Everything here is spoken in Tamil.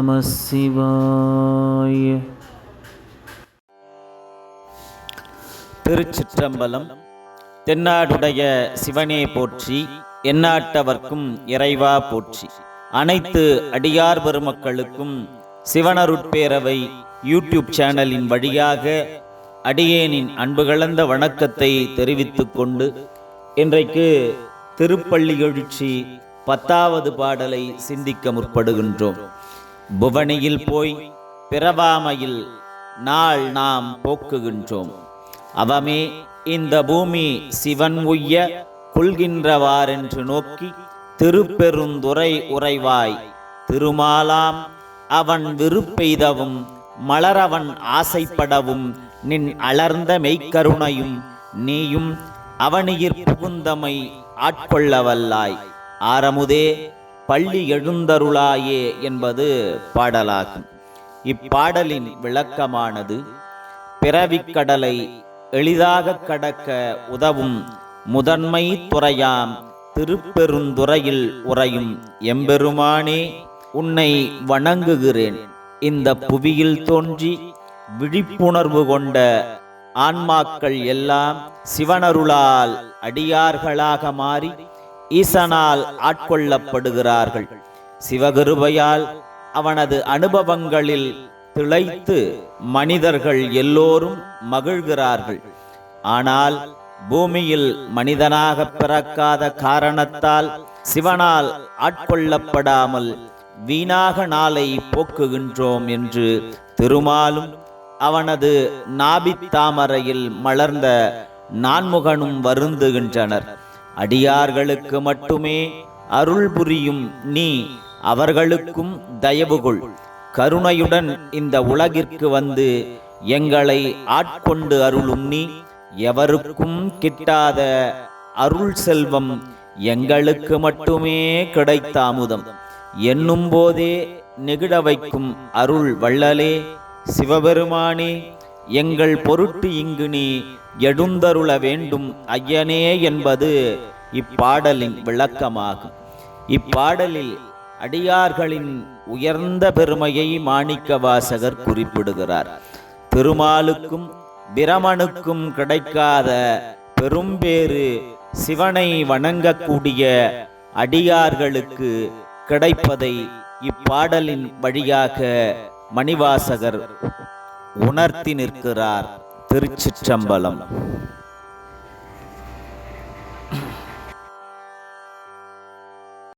நம சிவாய திருச்சிற்றம்பலம் தென்னாடுடைய சிவனே போற்றி எந்நாட்டவர்க்கும் இறைவா போற்றி. அனைத்து அடியார் பெருமக்களுக்கும் சிவனருட்பேரவை யூடியூப் சேனலின் வழியாக அடியேனின் அன்பு கலந்த வணக்கத்தை தெரிவித்துக் கொண்டு இன்றைக்கு திருப்பள்ளி எழுச்சி பத்தாவது பாடலை சிந்திக்க முற்படுகின்றோம். புவனியில் போய் பிறவாமையில் நாள் நாம் போக்குகின்றோம். அவமே இந்த பூமி சிவன் உய்ய கொள்கின்றவாரென்று நோக்கி திருப்பெருந்துரை உறைவாய் திருமாலாம் அவன் விருப்பெய்தவும் மலரவன் ஆசைப்படவும் நின் அலர்ந்த மெய்க்கருணையும் நீயும் அவனியிற் புகுந்தமை ஆட்கொள்ளவல்லாய். ஆரமுதே பள்ளி எழுந்தருளாயே என்பது பாடலாகும். இப்பாடலின் விளக்கமானது பிறவிக்கடலை எளிதாக கடக்க உதவும் முதன்மை துறையாம் திருப்பெருந்துறையில் உறையும் எம்பெருமானே உன்னை வணங்குகிறேன். இந்த புவியில் தோன்றி விழிப்புணர்வு கொண்ட ஆன்மாக்கள் எல்லாம் சிவனருளால் அடியார்களாக மாறி ஈசனால் ஆட்கொள்ளப்படுகிறார்கள். சிவகிருபையால் அவனது அனுபவங்களில் திளைத்து மனிதர்கள் எல்லோரும் மகிழ்கிறார்கள். ஆனால் பூமியில் மனிதனாக பிறக்காத காரணத்தால் சிவனால் ஆட்கொள்ளப்படாமல் வீணாக நாளை போக்குகின்றோம் என்று திருமாலும் அவனது நாபித்தாமரையில் மலர்ந்த நான்முகனும் வருந்துகின்றனர். அடியார்களுக்கு மட்டுமே அருள் புரியும் நீ அவர்களுக்கும் தயவுகொள். கருணையுடன் இந்த உலகிற்கு வந்து எங்களை ஆட்கொண்டு அருளும் நீ எவருக்கும் கிட்டாத அருள் செல்வம் எங்களுக்கு மட்டுமே கிடைத்த அமுதம் என்னும் போதே நெகிழ வைக்கும் அருள் வள்ளலே சிவபெருமானே எங்கள் பொருட்டு இங்கு நீ எடுந்தருள வேண்டும். ஐயனே என்பது இப்பாடலின் விளக்கமாகும். இப்பாடலில் அடியார்களின் உயர்ந்த பெருமையை மாணிக்க வாசகர் குறிப்பிடுகிறார். திருமாலுக்கும் பிரமனுக்கும் கிடைக்காத பெரும்பேறு சிவனை வணங்கக்கூடிய அடியார்களுக்கு கிடைப்பதை இப்பாடலின் வழியாக மணிவாசகர் உணர்த்தி நிற்கிறார் திருச்சிற்றம்பலம்.